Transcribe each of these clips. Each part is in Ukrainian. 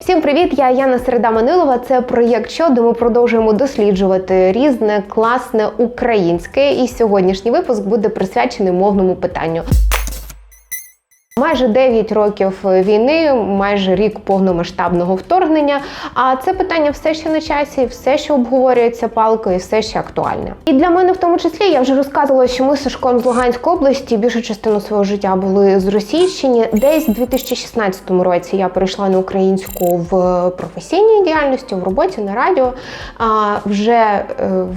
Всім привіт! Я Яна Середа Манилова. Це проєкт «Що?», де ми продовжуємо досліджувати різне класне українське. І сьогоднішній випуск буде присвячений мовному питанню. Майже 9 років війни, майже рік повномасштабного вторгнення. А це питання все ще на часі, все, що обговорюється палкою, все ще актуальне. І для мене, в тому числі, я вже розказувала, що ми з Сашком з Луганської області більшу частину свого життя були з Російщини. Десь у 2016 році я перейшла на українську в професійній діяльності, в роботі на радіо. А вже е,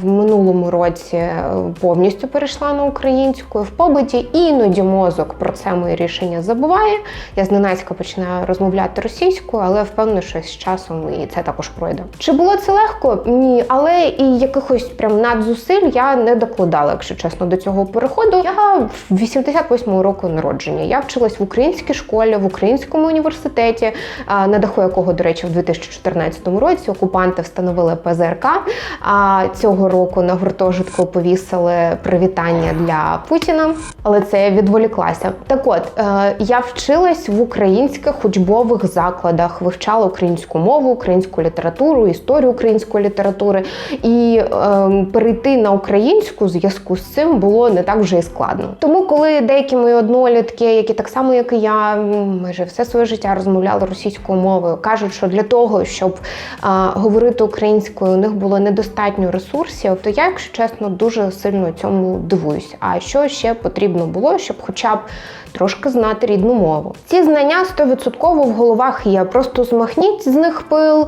в минулому році е, повністю перейшла на українську в побуті. Іноді мозок про це моє рішення забуває. Я зненацька починаю розмовляти російською, але впевнена, що з часом і це також пройде. Чи було це легко? Ні, але і якихось прям надзусиль я не докладала, якщо чесно, до цього переходу. Я в 88-му року народження. Я вчилась в українській школі, в українському університеті, на даху якого, до речі, в 2014 році окупанти встановили ПЗРК. А цього року на гуртожитку повісили привітання для Путіна, але це я відволіклася. Так от е, я вчилась в українських учбових закладах, вивчала українську мову, українську літературу, історію української літератури. І е, перейти на українську зв'язку з цим було не так вже і складно. Тому, коли деякі мої однолітки, які так само, як і я, майже все своє життя розмовляли російською мовою, кажуть, що для того, щоб е, говорити українською, у них було недостатньо ресурсів, то я, якщо чесно, дуже сильно цьому дивуюсь. А що ще потрібно було, щоб хоча б трошки знати рідну мову. Ці знання 100% в головах є. Просто змахніть з них пил,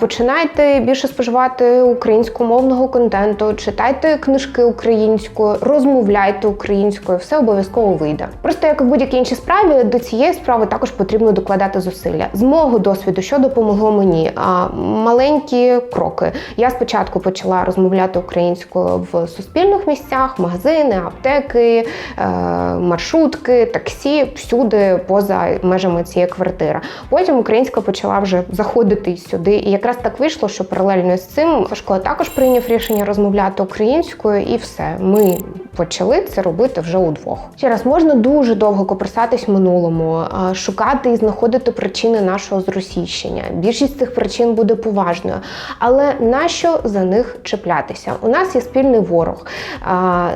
починайте більше споживати українськомовного контенту, читайте книжки українською, розмовляйте українською, все обов'язково вийде. Просто як і в будь-якій іншій справі, до цієї справи також потрібно докладати зусилля. З мого досвіду, що допомогло мені, маленькі кроки. Я спочатку почала розмовляти українською в суспільних місцях, магазини, аптеки, е, маршрутки, таксі, всюди поза межами цієї квартири. Потім українська почала вже заходити сюди. І якраз так вийшло, що паралельно з цим Сашко також прийняв рішення розмовляти українською, і все. Ми почали це робити вже удвох. Ще раз можна дуже довго копирсатись в минулому, шукати і знаходити причини нашого зросійщення. Більшість цих причин буде поважною, але нащо за них чіплятися? У нас є спільний ворог,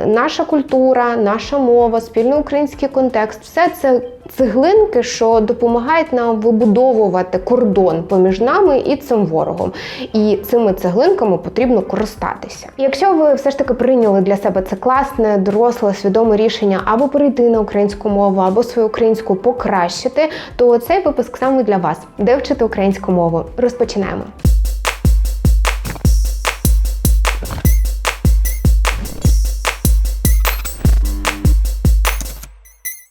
наша культура, наша мова, спільний український контекст все це цеглинки, що допомагають нам вибудовувати кордон поміж нами і цим ворогом. І цими цеглинками потрібно користатися. Якщо ви все ж таки прийняли для себе це класне, доросле, свідоме рішення або перейти на українську мову, або свою українську покращити, то цей випуск саме для вас, де вчити українську мову. Розпочинаємо.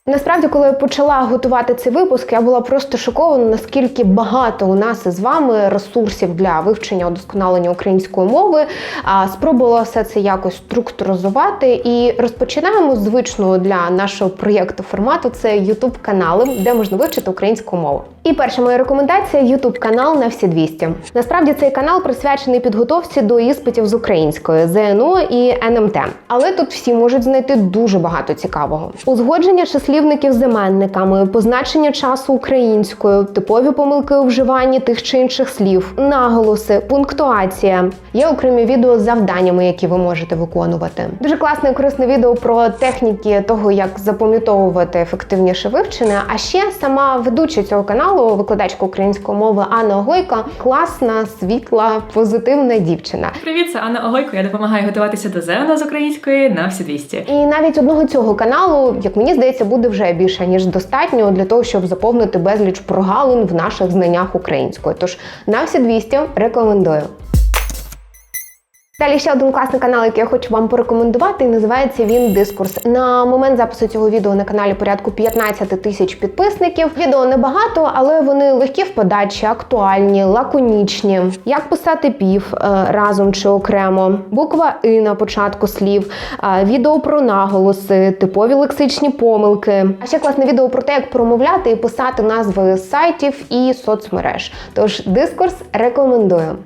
Насправді, коли я почала готувати цей випуск, я була просто шокована, наскільки багато у нас із вами ресурсів для вивчення удосконалення української мови. А спробувала все це якось структуризувати. І розпочинаємо звичного для нашого проєкту формату це youtube канали, де можна вивчити українську мову. І перша моя рекомендація youtube канал на всі 200. Насправді цей канал присвячений підготовці до іспитів з української ЗНО і НМТ. Але тут всі можуть знайти дуже багато цікавого. Узгодження числівників з іменниками, позначення часу українською, типові помилки у вживанні тих чи інших слів, наголоси, пунктуація. Є окремі відео з завданнями, які ви можете виконувати. Дуже класне і корисне відео про техніки того, як запам'ятовувати ефективніше вивчене. А ще сама ведуча цього каналу, викладачка української мови Анна Огойко, класна, світла, позитивна дівчина. Привіт, це Анна Огойко. Я допомагаю готуватися до ЗЕОНа з української на всі 200. І навіть одного цього каналу, як мені здається, буде вже більше ніж достатньо для того, щоб заповнити безліч прогалин в наших знаннях української. Тож на всі 200 рекомендую. Далі ще один класний канал, який я хочу вам порекомендувати, і називається він Дискурс. На момент запису цього відео на каналі порядку 15 тисяч підписників. Відео небагато, але вони легкі в подачі, актуальні, лаконічні. Як писати пів е, разом чи окремо, буква И на початку слів, е, відео про наголоси, типові лексичні помилки. А ще класне відео про те, як промовляти і писати назви сайтів і соцмереж. Тож дискурс рекомендую.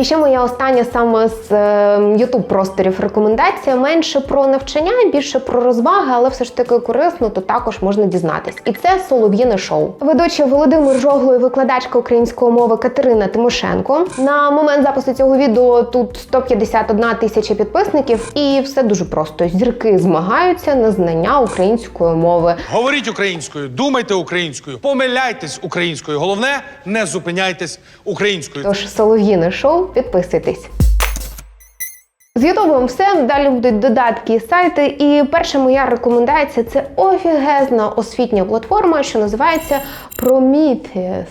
І ще моя остання саме з youtube просторів рекомендація менше про навчання, більше про розваги, але все ж таки корисно, то також можна дізнатись. І це солов'їне шоу. Ведучий Володимир Жогло і викладачка української мови Катерина Тимошенко. На момент запису цього відео тут 151 тисяча підписників, і все дуже просто. Зірки змагаються на знання української мови. Говоріть українською, думайте українською, помиляйтесь українською. Головне, не зупиняйтесь українською. Тож солов'їне шоу, підписуйтесь. З Ютубом все далі будуть додатки і сайти. І перша моя рекомендація це офігезна освітня платформа, що називається Prometheus.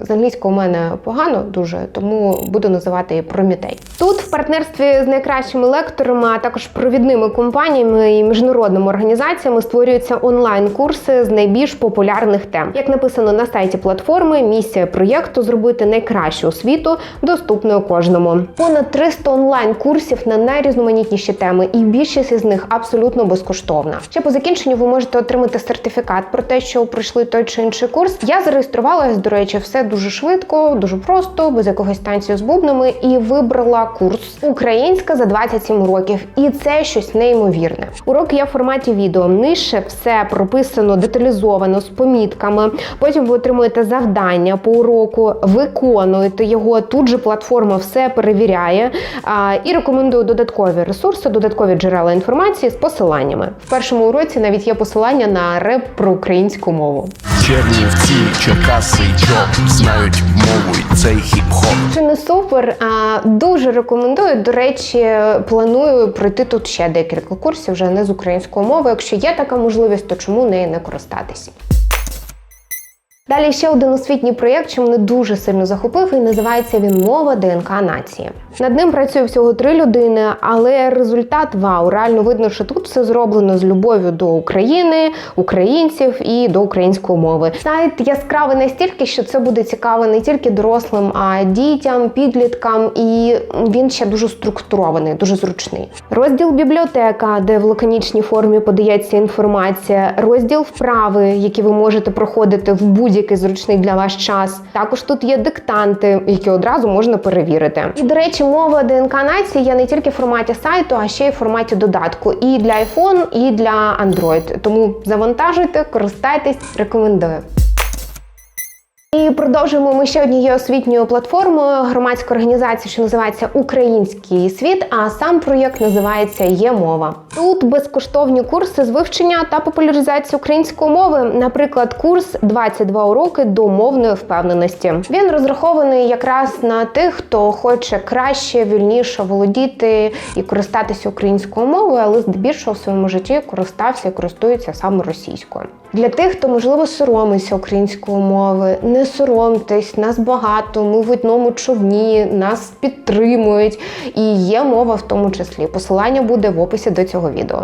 З англійського у мене погано дуже, тому буду називати її Прометей. Тут в партнерстві з найкращими лекторами, а також провідними компаніями і міжнародними організаціями створюються онлайн-курси з найбільш популярних тем. Як написано на сайті платформи, місія проєкту зробити найкращу освіту доступною кожному. Понад 300 онлайн-курсів на найрізноманітніші теми, і більшість із них абсолютно безкоштовна. Ще по закінченню ви можете отримати сертифікат про те, що пройшли той чи інший курс. Я зареєструвалась, до речі, все дуже швидко, дуже просто, без якогось танцю з бубнами, і вибрала курс Українська за 27 років. І це щось неймовірне. Урок є в форматі відео. Нижче все прописано деталізовано з помітками. Потім ви отримуєте завдання по уроку, виконуєте його. Тут же платформа все перевіряє а, і рекомендую додаткові ресурси, додаткові джерела інформації з посиланнями. В першому уроці навіть є посилання на реп про українську мову. Чернівці, Черкаси, Джоб знають мову цей хіп-хоп. Чи не супер? А, дуже рекомендую. До речі, планую пройти тут ще декілька курсів вже не з української мови. Якщо є така можливість, то чому нею не користатись? Далі ще один освітній проєкт, що мене дуже сильно захопив, і називається він Мова ДНК нації. Над ним працює всього три людини, але результат вау. Реально видно, що тут все зроблено з любов'ю до України, українців і до української мови. Сайт яскравий настільки, що це буде цікаво не тільки дорослим, а дітям, підліткам, і він ще дуже структурований, дуже зручний. Розділ бібліотека, де в лаконічній формі подається інформація, розділ вправи, які ви можете проходити в будь-який зручний для вас час. Також тут є диктанти, які одразу можна перевірити. І до речі, мова ДНК нації є не тільки в форматі сайту, а ще й в форматі додатку і для iPhone, і для Android. Тому завантажуйте, користайтесь, рекомендую. І продовжуємо ми ще однією освітньою платформою громадської організації, що називається Український світ. А сам проєкт називається Є мова. Тут безкоштовні курси з вивчення та популяризації української мови. Наприклад, курс «22 уроки до мовної впевненості. Він розрахований якраз на тих, хто хоче краще, вільніше володіти і користатися українською мовою, але здебільшого в своєму житті користався і користується саме російською. Для тих, хто можливо соромиться української мови, не соромтесь, нас багато. Ми в одному човні, нас підтримують, і є мова в тому числі. Посилання буде в описі до цього відео.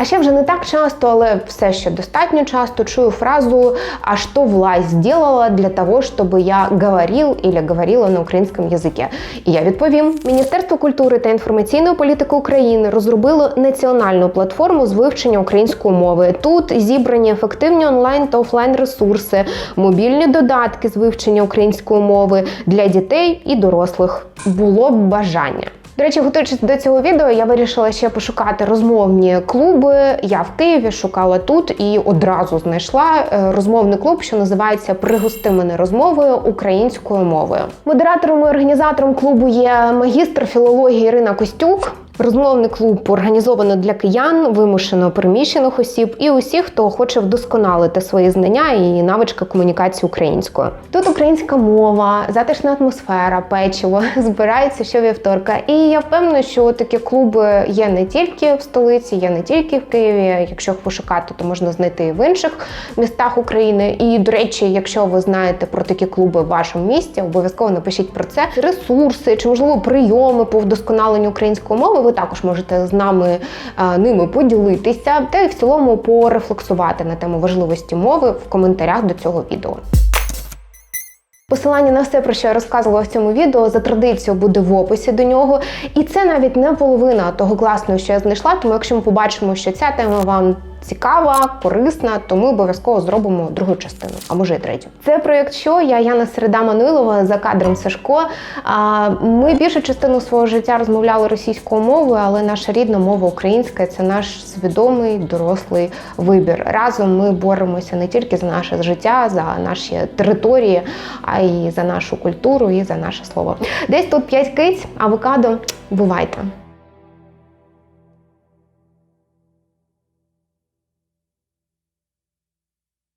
А ще вже не так часто, але все ще достатньо часто чую фразу «А что власть сделала для того, чтобы я говорил или говорила на українському язикі?» І я відповім: Міністерство культури та інформаційної політики України розробило національну платформу з вивчення української мови. Тут зібрані ефективні онлайн та офлайн ресурси, мобільні додатки з вивчення української мови для дітей і дорослих. Було б бажання. До речі, готуючись до цього відео, я вирішила ще пошукати розмовні клуби. Я в Києві шукала тут і одразу знайшла е, розмовний клуб, що називається Пригости мене розмовою українською мовою. Модератором і організатором клубу є магістр філології Ірина Костюк. Розмовний клуб організовано для киян, вимушено переміщених осіб і усіх, хто хоче вдосконалити свої знання і навички комунікації українською. Тут українська мова, затишна атмосфера, печиво збираються щовівторка. І я впевнена, що такі клуби є не тільки в столиці, є не тільки в Києві. Якщо їх пошукати, то можна знайти і в інших містах України. І до речі, якщо ви знаєте про такі клуби в вашому місті, обов'язково напишіть про це ресурси чи можливо прийоми по вдосконаленню української мови. Ви також можете з нами а, ними поділитися, та й в цілому порефлексувати на тему важливості мови в коментарях до цього відео. Посилання на все, про що я розказувала в цьому відео, за традицією буде в описі до нього. І це навіть не половина того класного, що я знайшла. Тому якщо ми побачимо, що ця тема вам цікава, корисна, то ми обов'язково зробимо другу частину, а може і третю. Це проєкт що я Яна Середа Манилова за кадром Сашко. А, Ми більшу частину свого життя розмовляли російською мовою, але наша рідна мова українська це наш свідомий дорослий вибір. Разом ми боремося не тільки за наше життя, за наші території, а й за нашу культуру і за наше слово. Десь тут п'ять киць, авокадо. Бувайте!